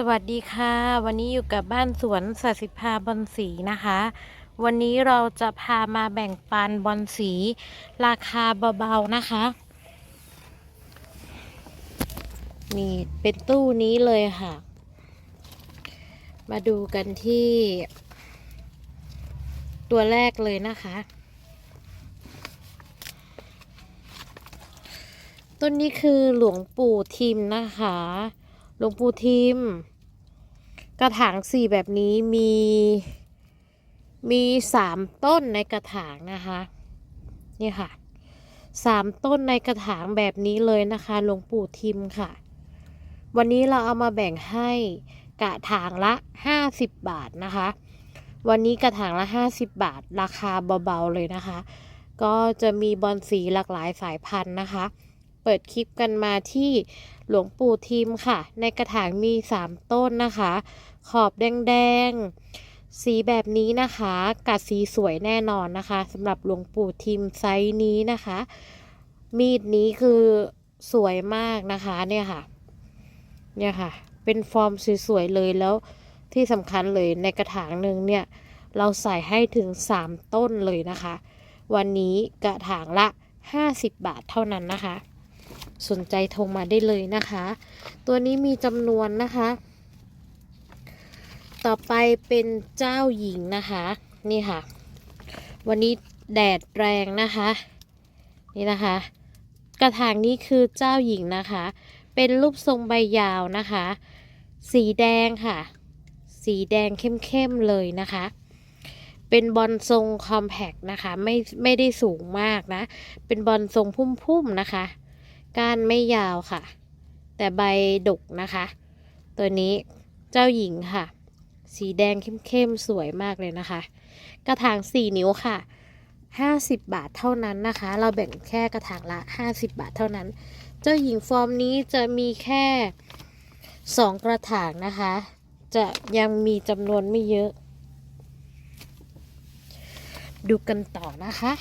สวัสดีค่ะ วันนี้อยู่กับบ้านสวนสัสิภาบอนสีนะคะ วันนี้เราจะพามาแบ่งปันบอนสี ราคาเบาๆนะคะ นี่เป็นตู้นี้เลยค่ะ มาดูกันที่ ตัวแรกเลยนะคะ ต้นนี้คือหลวงปู่ทิมนะคะ หลวงปู่ทิม กระถางสี่แบบนี้มีมีสามต้นในกระถางนะคะ นี่ค่ะสามต้นในกระถางแบบนี้เลยนะคะหลวงปู่ทิมค่ะ วันนี้เราเอามาแบ่งให้กระถางละ50บบาทนะคะ วันนี้กระถางละ50บาท ราคาเบาๆเลยนะคะ ก็จะมีบอนสีหลากหลายสายพันธุ์นะคะ เปิดคลิปกันมาที่หลวงปู่ทิมค่ะ ในกระถางมี 3 ต้นนะคะ ขอบแดงๆ สีแบบนี้นะคะ กัดสีสวยแน่นอนนะคะสำหรับหลวงปู่ทิมไซส์นี้นะคะ มีดนี้คือสวยมากนะคะเนี่ยค่ะ เนี่ยค่ะ เป็นฟอร์มสวยๆเลยแล้วที่สำคัญเลยในกระถางหนึ่งเนี่ย เราใส่ให้ถึง 3 ต้นเลยนะคะ วันนี้กระถางละ 50 บาทเท่านั้นนะคะ สนใจโทรมาได้เลยนะคะ ตัวนี้มีจำนวนนะคะ ต่อไปเป็นเจ้าหญิงนะคะ นี่ค่ะ วันนี้แดดแรงนะคะ นี่นะคะ กระถางนี้คือเจ้าหญิงนะคะ เป็นรูปทรงใบยาวนะคะ สีแดงค่ะ สีแดงเข้มๆเลยนะคะเป็นบอลทรงคอมแพกนะคะ ไม่ไม่ได้สูงมากนะ เป็นบอลทรงพุ่มๆนะคะ ก้านไม่ยาวค่ะ แต่ใบดกนะคะ ตัวนี้เจ้าหญิงค่ะ สีแดงเข้มๆ สวยมากเลยนะคะ กระถาง 4 นิ้วค่ะ 50 บาทเท่านั้นนะคะ เราแบ่งแค่กระถางละ 50 บาทเท่านั้น เจ้าหญิงฟอร์มนี้จะมีแค่ 2 กระถางนะคะ จะยังมีจำนวนไม่เยอะ ดูกันต่อนะคะ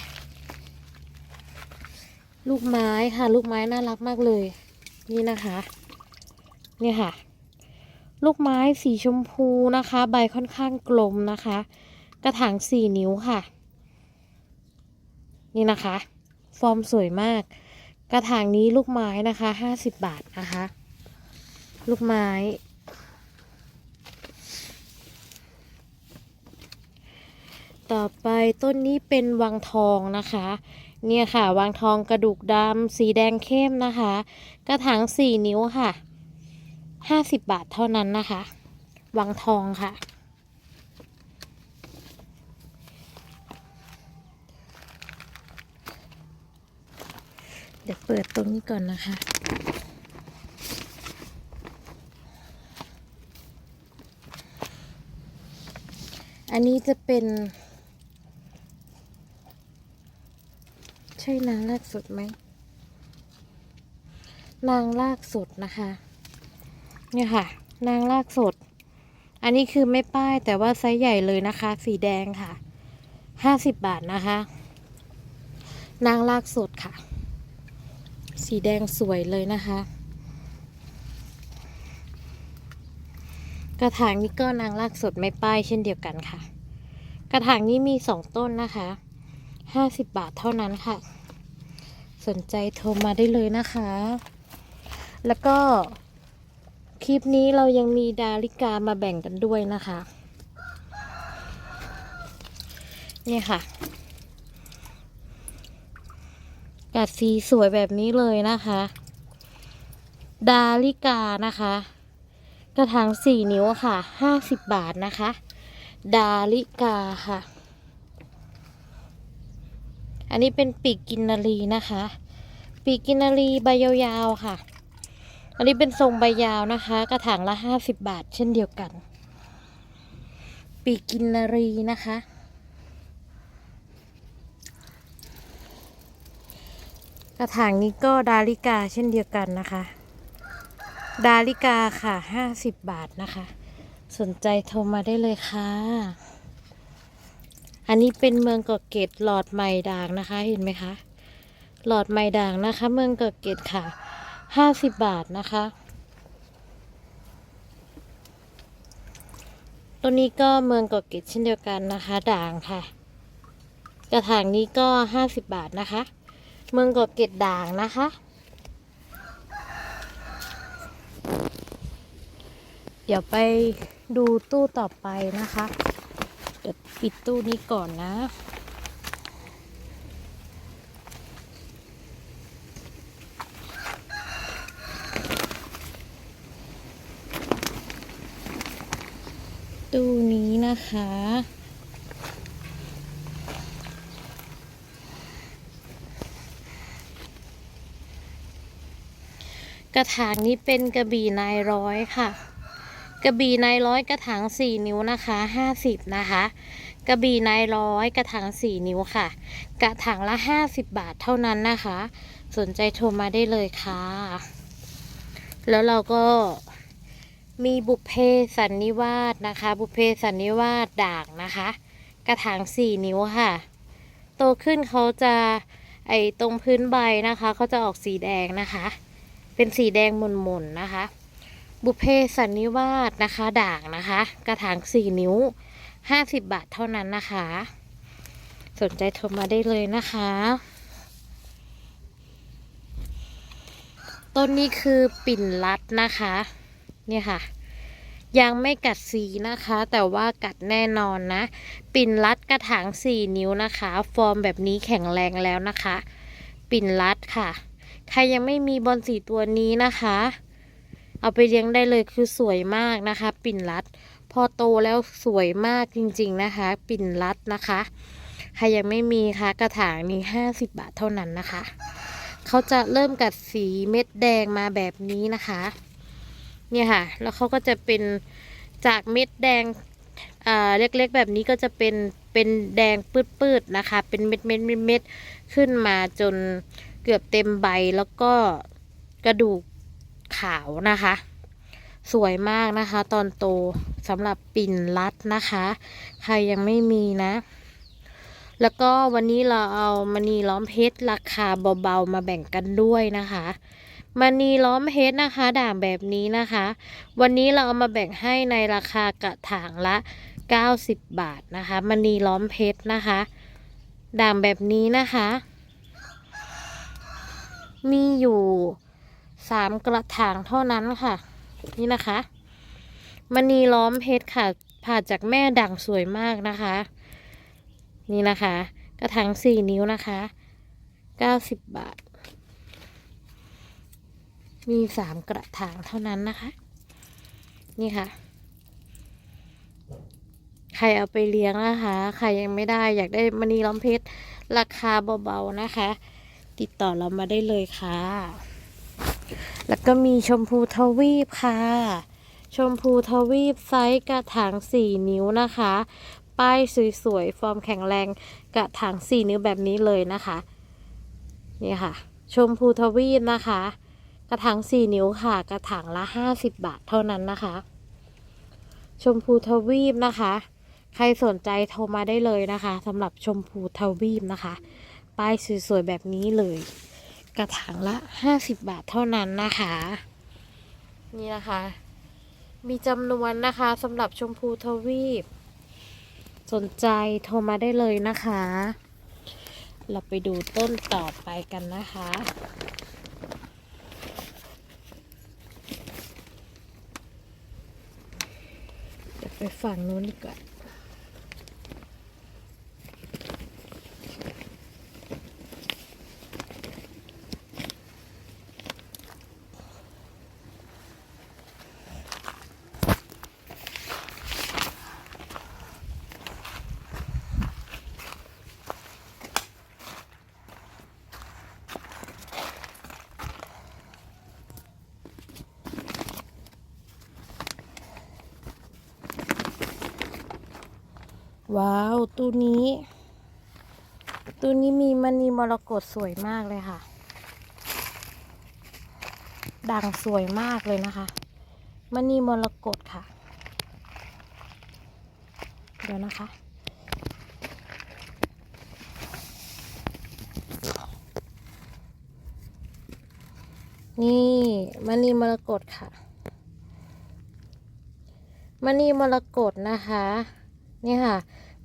ลูกไม้ค่ะลูกไม้น่ารักมากเลย นี่นะคะ นี่ค่ะ ลูกไม้สีชมพูนะคะ ใบค่อนข้างกลมนะคะ กระถางสี่นิ้วค่ะ นี่นะคะ ฟอร์มสวยมาก กระถางนี้ลูกไม้นะคะห้าสิบบาทนะคะ ลูกไม้ต่อไปต้นนี้เป็นวังทองนะคะ เนี่ยค่ะ วางทองกระดูกดำสีแดงเข้มนะคะ กระถางสี่นิ้วค่ะห้าสิบบาทเท่านั้นนะคะ วางทองค่ะ เดี๋ยวเปิดตรงนี้ก่อนนะคะอันนี้จะเป็น ช่นางลากสดไหม นางลากสดนะคะ เนี่ยค่ะ นางลากสดอันนี้คือไม่ป้ายแต่ว่าไซส์ใหญ่เลยนะคะ สีแดงค่ะ ห้าสิบบาทนะคะ นางลากสดค่ะ สีแดงสวยเลยนะคะ กระถางนี้ก็นางลากสดไม่ป้ายเช่นเดียวกันค่ะ กระถางนี้มีสองต้นนะคะห้าสิบบาทเท่านั้นค่ะ สนใจโทรมาได้เลยนะคะ แล้วก็คลิปนี้เรายังมีดาริกามาแบ่งกันด้วยนะคะเนี่ยค่ะ กัดสีสวยแบบนี้เลยนะคะ ดาริกานะคะ กระถางสี่นิ้วค่ะห้าสิบบาทนะคะ ดาริกาค่ะ อันนี้เป็นปีกกินนารีนะคะ ปีกกินนารีใบยาวๆค่ะ อันนี้เป็นทรงใบยาวนะคะ กระถางละห้าสิบบาท เช่นเดียวกัน ปีกกินนารีนะคะ กระถางนี้ก็ดาริกาเช่นเดียวกันนะคะ ดาริกาค่ะห้าสิบบาทนะคะ สนใจโทรมาได้เลยค่ะ อันนี้เป็นเมืองเกาะเกตหลอดไม้ด่างนะคะ เห็นไหมคะ หลอดไม้ด่างนะคะ เมืองเกาะเกตค่ะห้าสิบบาทนะคะ ตัวนี้ก็เมืองเกาะเกร็ดเช่นเดียวกันนะคะ ด่างค่ะ กระถางนี้ก็ห้าสิบบาทนะคะ เมืองเกาะเกร็ดด่างนะคะ เดี๋ยวไปดูตู้ต่อไปนะคะ ดี๋ยวปิดตู้นี้ก่อนนะ ตู้นี้นะคะกระถางนี้เป็นกระบี่นายร้อยค่ะ กระบี่นายร้อยกระถางสี่นิ้วนะคะห้าสิบนะคะกระบี่นายร้อยกระถางสี่นิ้วค่ะ กระถางละห้าสิบบาทเท่านั้นนะคะ สนใจโทรมาได้เลยค่ะ แล้วเราก็มีบุพเพสันนิวาสนะคะ บุพเพสันนิวาสด่างนะคะ กระถางสี่นิ้วค่ะ โตขึ้นเขาจะไอตรงพื้นใบนะคะเขาจะออกสีแดงนะคะ เป็นสีแดงหม่นๆนะคะ บุเพสันนิวาสนะคะ ด่างนะคะ กระถางสี่นิ้วห้าสิบบาทเท่านั้นนะคะ สนใจโทรมาได้เลยนะคะ ต้นนี้คือปิ่นลัดนะคะ เนี่ยค่ะ ยังไม่กัดสีนะคะ แต่ว่ากัดแน่นอนนะ ปิ่นลัดกระถางสี่นิ้วนะคะ ฟอร์มแบบนี้แข็งแรงแล้วนะคะ ปิ่นลัดค่ะ ใครยังไม่มีบอลสีตัวนี้นะคะ เอาไปเลี้ยงได้เลยคือสวยมากนะคะ ปิ่นลัด พอโตแล้วสวยมากจริงๆนะคะ ปิ่นลัดนะคะใครยังไม่มีคะกระถางนี้ห้าสิบบาทเท่านั้นนะคะ เขาจะเริ่มกัดสีเม็ดแดงมาแบบนี้นะคะ เนี่ยค่ะ แล้วเขาก็จะเป็นจากเม็ดแดงอ่าเล็กๆแบบนี้ก็จะเป็นเป็นแดงปืดๆนะคะ เป็นเม็ดเม็ดเม็ดเม็ดขึ้นมาจนเกือบเต็มใบแล้วก็กระดูก ขาวนะคะ สวยมากนะคะ ตอนโตสำหรับปิ่นลัดนะคะ ใครยังไม่มีนะ แล้วก็วันนี้เราเอามณีล้อมเพชรราคาเบาๆมาแบ่งกันด้วยนะคะมณีล้อมเพชรนะคะ ด่างแบบนี้นะคะ วันนี้เราเอามาแบ่งให้ในราคากระถางละ 90 บาทนะคะมณีล้อมเพชรนะคะ ด่างแบบนี้นะคะ มีอยู่ สามกระถางเท่านั้นค่ะ นี่นะคะมณีล้อมเพชรค่ะผ่าจากแม่ด่างสวยมากนะคะ นี่นะคะ กระถางสี่นิ้วนะคะเก้าสิบบาท มีสามกระถางเท่านั้นนะคะ นี่ค่ะ ใครเอาไปเลี้ยงนะคะ ใครยังไม่ได้อยากได้มณีล้อมเพชรราคาเบาๆนะคะ ติดต่อเรามาได้เลยค่ะ แล้วก็มีชมพูทวีปค่ะ ชมพูทวีปไซส์กระถางสี่นิ้วนะคะ ป้ายสวยๆ ฟอร์มแข็งแรงกระถางสี่นิ้วแบบนี้เลยนะคะ นี่ค่ะ ชมพูทวีปนะคะ กระถางสี่นิ้วค่ะ กระถางละห้าสิบบาทเท่านั้นนะคะ ชมพูทวีปนะคะ ใครสนใจโทรมาได้เลยนะคะสำหรับชมพูทวีปนะคะ ป้ายสวยๆ แบบนี้เลย กระถางละห้าสิบบาทเท่านั้นนะคะ นี่นะคะ มีจำนวนนะคะสำหรับชมพูทวีป สนใจโทรมาได้เลยนะคะ เราไปดูต้นต่อไปกันนะคะไปฝั่งนู้นดีกว่า ว้าวตัวนี้ตัวนี้มีมณีมรกตสวยมากเลยค่ะดังสวยมากเลยนะคะมณีมรกตค่ะ เดี๋ยวนะคะ นี่มณีมรกตค่ะมณีมรกตนะคะ นี่ค่ะ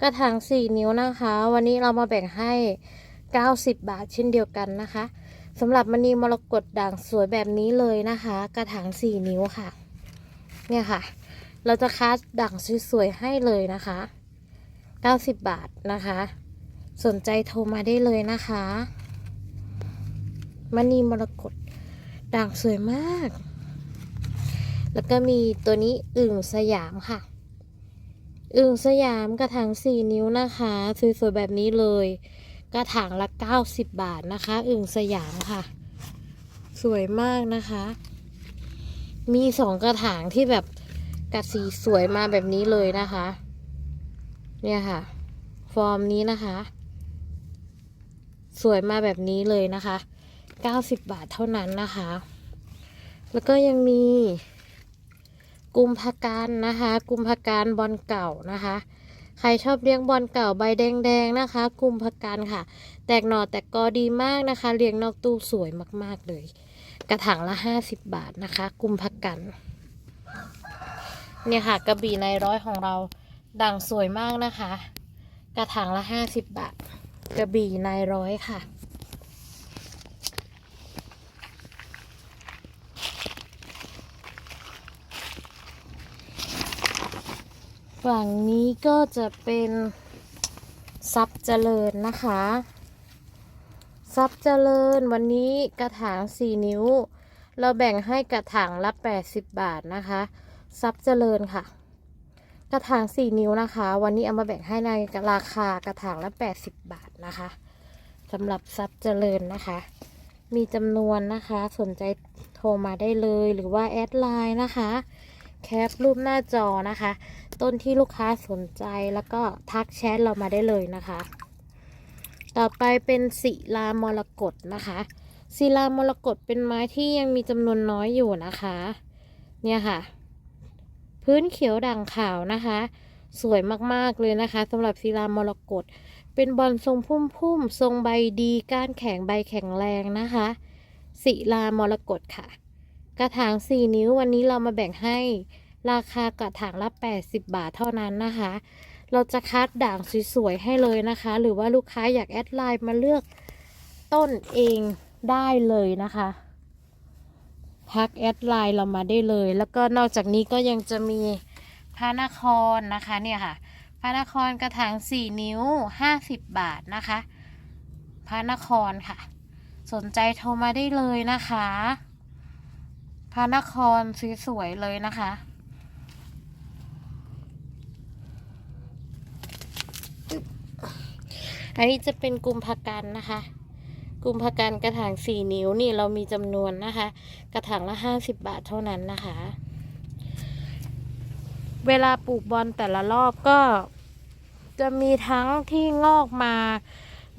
กระถางสี่นิ้วนะคะ วันนี้เรามาแบ่งให้ 90 บาทเช่นเดียวกันนะคะสำหรับมณีมรกตด่างสวยแบบนี้เลยนะคะ กระถางสี่นิ้วค่ะ เนี่ยค่ะ เราจะคัดด่างสวยๆให้เลยนะคะ 90 บาทนะคะ สนใจโทรมาได้เลยนะคะมณีมรกตด่างสวยมาก แล้วก็มีตัวนี้อึ่งสยามค่ะ อึ่งสยามกระถางสี่นิ้วนะคะสวยๆแบบนี้เลย กระถางละ 90 บาทนะคะ อึ่งสยามค่ะ สวยมากนะคะ มีสองกระถางที่แบบกัดสีสวยมาแบบนี้เลยนะคะ เนี่ยค่ะ ฟอร์มนี้นะคะ สวยมาแบบนี้เลยนะคะ 90 บาทเท่านั้นนะคะ แล้วก็ยังมี กุมภการนะคะ กุมภการบอลเก่านะคะ ใครชอบเลี้ยงบอลเก่าใบแดงๆนะคะ กุมภการค่ะ แตกหน่อแตกกอดีมากนะคะ เลี้ยงนอกตู้สวยมากๆเลย กระถางละ 50 บาทนะคะ กุมภกันเนี่ยค่ะกระบี่ในร้อยของเราด่างสวยมากนะคะ กระถางละ 50 บาท กระบี่ในร้อยค่ะ ฝั่งนี้ก็จะเป็นทรัพย์เจริญนะคะทรัพย์เจริญวันนี้กระถางสี่นิ้ว เราแบ่งให้กระถางละ80บาทนะคะทรัพย์เจริญค่ะ กระถางสี่นิ้วนะคะ วันนี้เอามาแบ่งให้ในราคากระถางละ80บาทนะคะสำหรับทรัพย์เจริญนะคะ มีจำนวนนะคะสนใจโทรมาได้เลยหรือว่าแอดไลน์นะคะ แคปรูปหน้าจอนะคะ ต้นที่ลูกค้าสนใจแล้วก็ทักแชทเรามาได้เลยนะคะ ต่อไปเป็นศิลามรกตนะคะศิลามรกตเป็นไม้ที่ยังมีจำนวนน้อยอยู่นะคะ เนี่ยค่ะ พื้นเขียวด่างขาวนะคะ สวยมากๆเลยนะคะสำหรับศิลามรกตเป็นบอลทรงพุ่มๆทรงใบดีก้านแข็งใบแข็งแรงนะคะศิลามรกตค่ะ กระถาง4นิ้ววันนี้เรามาแบ่งให้ ราคากระถางละ 80 บาทเท่านั้นนะคะ เราจะคัดด่างสวยๆให้เลยนะคะ หรือว่าลูกค้าอยากแอดไลน์มาเลือกต้นเองได้เลยนะคะทักแอดไลน์เรามาได้เลย แล้วก็นอกจากนี้ก็ยังจะมีพระนครนะคะเนี่ยค่ะพระนครกระถาง4 นิ้ว 50 บาทนะคะ พระนครค่ะ สนใจโทรมาได้เลยนะคะ พระนครสวยๆเลยนะคะ อันนี้จะเป็นกุมภกันนะคะกุมภกันกระถางสี่นิ้วนี่เรามีจำนวนนะคะ กระถางละห้าสิบบาทเท่านั้นนะคะ เวลาปลูกบอลแต่ละรอบก็จะมีทั้งที่งอกมา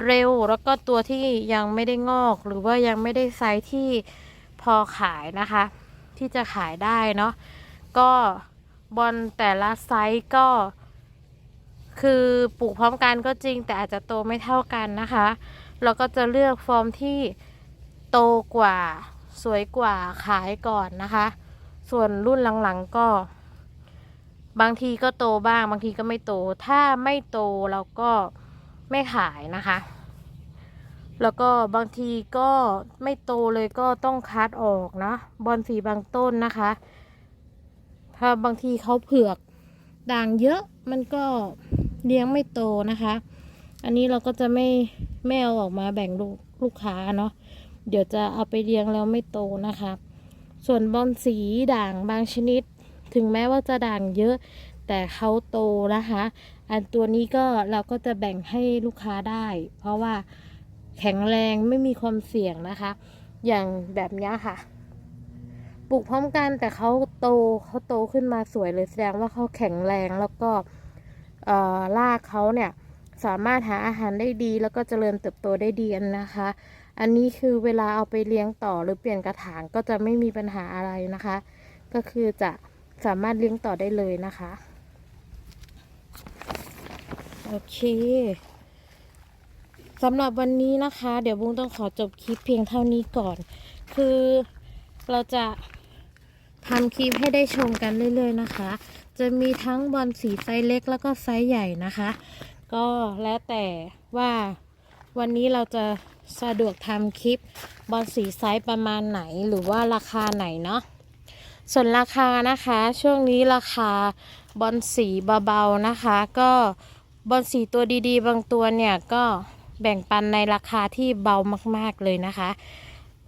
เร็วแล้วก็ตัวที่ยังไม่ได้งอกหรือว่ายังไม่ได้ไซส์ที่พอขายนะคะ ที่จะขายได้เนาะก็บอลแต่ละไซส์ก็ คือปลูกพร้อมกันก็จริง แต่อาจจะโตไม่เท่ากันนะคะ เราก็จะเลือกฟอร์มที่โตกว่าสวยกว่าขายก่อนนะคะ ส่วนรุ่นหลังๆก็ บางทีก็โตบ้าง บางทีก็ไม่โต ถ้าไม่โตเราก็ไม่ขายนะคะ แล้วก็บางทีก็ไม่โตเลยก็ต้องคัดออกนะบอลสีบางต้นนะคะ ถ้าบางทีเขาเผือกด่างเยอะมันก็ เลี้ยงไม่โตนะคะ อันนี้เราก็จะไม่ไม่เอาออกมาแบ่งลูกลูกค้าเนาะเดี๋ยวจะเอาไปเลี้ยงแล้วไม่โตนะคะ ส่วนบอลสีด่างบางชนิด ถึงแม้ว่าจะด่างเยอะ แต่เขาโตนะคะ อันตัวนี้ก็เราก็จะแบ่งให้ลูกค้าได้ เพราะว่าแข็งแรงไม่มีความเสี่ยงนะคะ อย่างแบบนี้ค่ะปลูกพร้อมกันแต่เขาโตเขาโตขึ้นมาสวยเลยแสดงว่าเขาแข็งแรงแล้วก็ เอ่อรากเขาเนี่ยสามารถหาอาหารได้ดีแล้วก็เจริญเติบโตได้ดีนะคะ อันนี้คือเวลาเอาไปเลี้ยงต่อหรือเปลี่ยนกระถางก็จะไม่มีปัญหาอะไรนะคะ ก็คือจะสามารถเลี้ยงต่อได้เลยนะคะโอเคสำหรับวันนี้นะคะ เดี๋ยวบุ้งต้องขอจบคลิปเพียงเท่านี้ก่อน คือเราจะทำคลิปให้ได้ชมกันเรื่อย ๆ นะคะ จะมีทั้งบอลสีไซส์เล็กแล้วก็ไซส์ใหญ่นะคะ ก็แล้วแต่ว่าวันนี้เราจะสะดวกทำคลิปบอลสีไซส์ประมาณไหนหรือว่าราคาไหนเนาะส่วนราคานะคะช่วงนี้ราคาบอลสีเบาๆนะคะ ก็บอลสีตัวดีๆ บางตัวเนี่ยก็แบ่งปันในราคาที่เบามากๆเลยนะคะ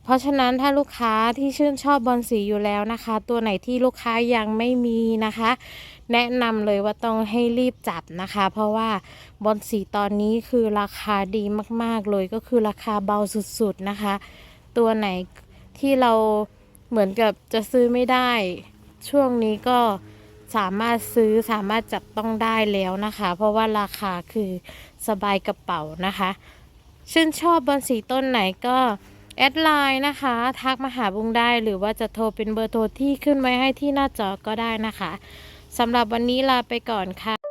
เพราะฉะนั้นถ้าลูกค้าที่ชื่นชอบบอลสีอยู่แล้วนะคะ ตัวไหนที่ลูกค้ายังไม่มีนะคะ แนะนำเลยว่าต้องให้รีบจับนะคะ เพราะว่าบอลสีตอนนี้คือราคาดีมากๆเลยก็คือราคาเบาสุดๆนะคะ ตัวไหนที่เราเหมือนกับจะซื้อไม่ได้ ช่วงนี้ก็สามารถซื้อสามารถจับต้องได้แล้วนะคะ เพราะว่าราคาคือสบายกระเป๋านะคะ ชื่นชอบบอลสีต้นไหนก็ แอดไลน์นะคะ ทักมาหาบุ้งได้หรือว่าจะโทรเป็นเบอร์โทรที่ขึ้นไว้ให้ที่หน้าจอก็ได้นะคะสำหรับวันนี้ลาไปก่อนค่ะ